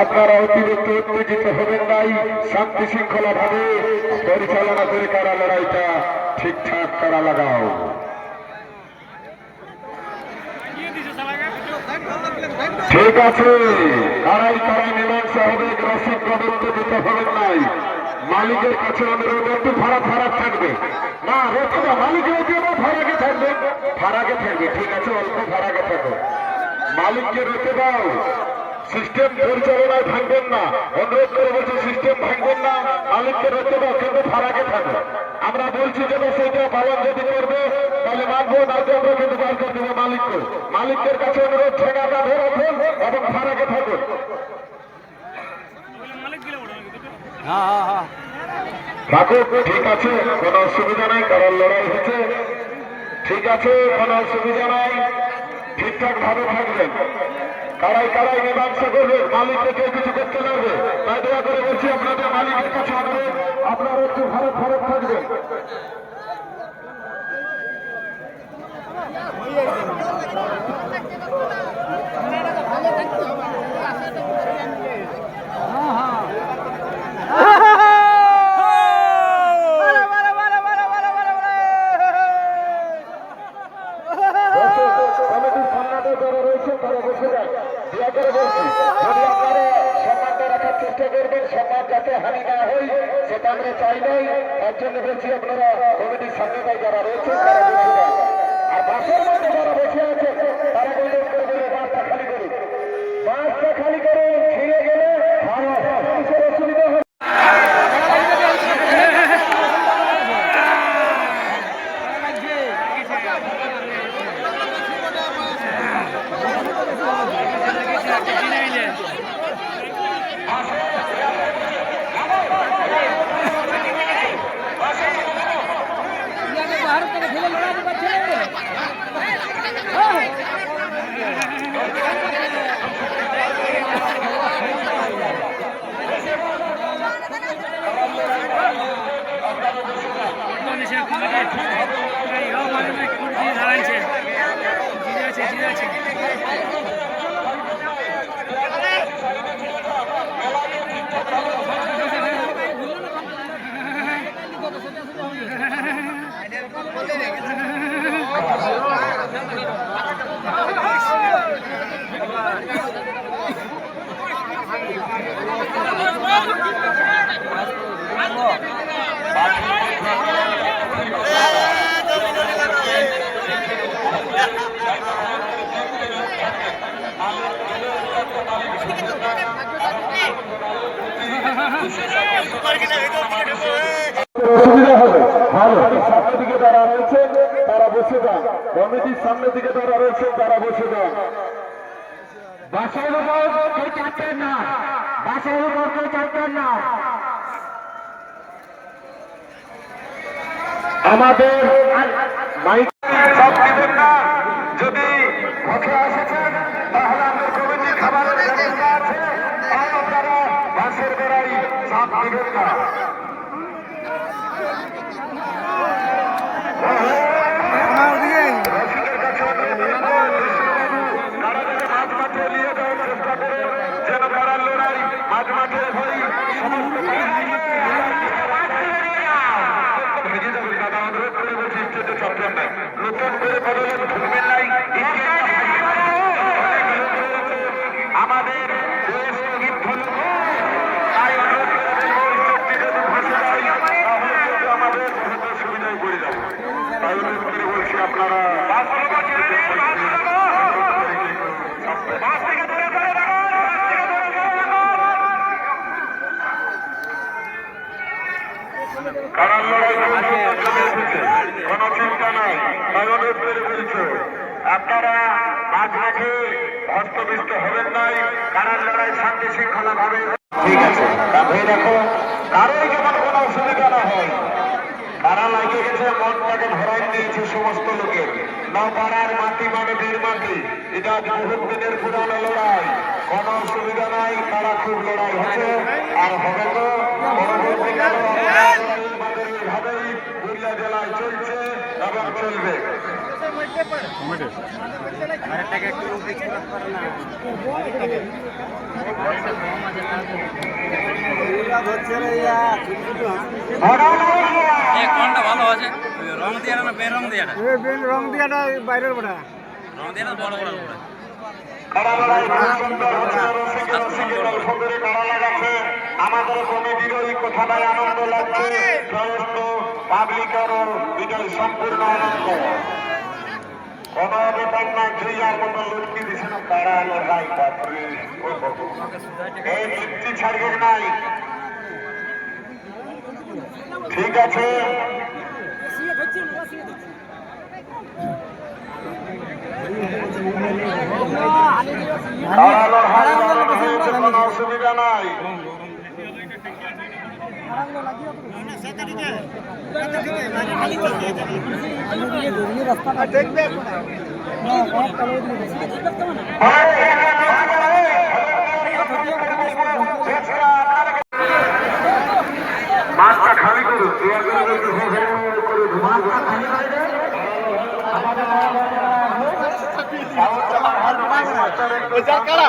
আপনারা অতিরিক্ত উত্তেজিত হবেন নাই, শান্তি শৃঙ্খলা ভাবে পরিচালনা করে কারা লড়াইটা ঠিকঠাক করা লাগাও? ঠিক আছে, কারাই কারাই মীমাংসা হবে রসিদ প্রদত্ত দিতে হবেন নাই। মালিকের কাছে অনুরোধ, একটু ফারাক ফারাক থাকবে। না রেখে দাও মালিক রেখে ফারাকে থাকবে। ফারাকে থাকবে, ঠিক আছে, অল্প ফারাকে থাকো। মালিককে রেখে দাও। সিস্টেম পরিচালনায় ভাঙবেন না। অনুরোধ করে বলছি, সিস্টেম ভাঙবেন না। মালিককে রেখে দাও কিন্তু ফারাকে থাকো। আমরা বলছি যে না সেটা পালন যদি করবে, তাহলে মানবো না আমরা কিন্তু বার করে দেবো মালিককে। মালিকদের কাছে অনুরোধ ঠেকাটা ধরে রাখুন এবং ফারাকে থাকুন। থাকুক, ঠিক আছে, কোনো অসুবিধা নাই, কারণ লড়াই হচ্ছে। ঠিক আছে, কোনো অসুবিধা নাই। ঠিকঠাক ভাবে থাকবেন। কারাই কারাই মীমাংসা করবে মালিককে কেউ কিছু করতে পারবে। তাই দয়া করে বলছি, আপনাদের মালিকের কাছে অনুরোধ আপনারা একটু ভারত ভারত থাকবেন কমিটির সামনাতে যারা রয়েছে তারা বসে যান দয়া করে বলছি যদি আপনারা সম্মানটা রাখার চেষ্টা করবেন সম্মান যাতে হানি না হয়, সেটা আমরা চাই নাই। তার জন্য বলছি, আপনারা কমিটির সামনে তাই যারা রয়েছে তারা আর বাসের মধ্যে যারা বসে আছে, তারা বলে বাসটা খালি করুন। বাসটা খালি করুন ঠিক আছে ঠিক আছে। অসুবিধা হবে। ভালো। সামনের দিকে যারা রয়েছে তারা বসে যান। কমিটির সামনের দিকে যারা রয়েছে তারা বসে যান। বাসের উপর কেউ চাপবেন না। বাসের উপর কেউ চাপবেন না। আমাদের মাইক সব দিবেন না যদি এসেছেন তাহলে আমাদের কমিটির খাবারের ব্যবস্থা আছে আর আপনারা বাসের বেড়াই চাপ দিবেন না রসিদের কাছে অনুরোধ করব, তারা যেন মাঝ মাঠে নিয়ে যাওয়ার চেষ্টা করে, যেন তারা লড়াই মাঝ মাঠে হয়, সমস্ত ভেঙে যাবে, দাদা, অনুরোধ করে বলছি, স্টেজে চাপবেন না। নতুন করে বদলে ঢুকবেন নাই, স্টেজটা ভাঙিয়ে দেবেন। আমাদের দেশ শহীদ হলো তাই অনুরোধ করে বলব, স্টেজটি যদি ধসে যায়, তাহলে কিন্তু আমাদের বহুত অসুবিধায় পড়ে যাব তাই অনুরোধ করে বলছি আপনারা কারণ লড়াই কোন চিন্তা নাই তাই অনুরোধ করে বলছে আপনারা মাঝ হস্তবিষ্ট হবেন নাই, কারণ লড়াই শান্তি শৃঙ্খলা ভাবে ঠিক আছে। কাঁধে রাখো কারোই হয়। কারা লাগে গেছে মনটাকে ধরাই দিয়েছে সমস্ত লোকের। নপাড়ার মাটি মানে বীর মাটি। এটা বহুত দিনের লড়াই। কোনো অসুবিধা নাই, তারা খুব লড়াই হচ্ছে। আর হবে এইভাবেই পুরুলিয়া জেলায় চলছে এবং চলবে কোনটা ভালো আছে রং দেওয়াটা না বেরং দেওয়াটা রং দিয়াটা বাইরের বড়া রং দেওয়াটা বড় বড় করে আমাদের কমিটির ওই কথাটাই আনন্দ লাগছে? সমস্ত পাবলিকেরও বিজয় সম্পূর্ণ আনন্দ। কোন ব্যাপার না জুইয়ার মতো লুটকি দিছে না কারা লড়াই বাপরে এই ছাড়বে নাই। ঠিক আছে। অসুবিধা নাই। দেখবে মাছটা খালি করুন একজন একটু করে মাছটা খালি করে দেন। কারা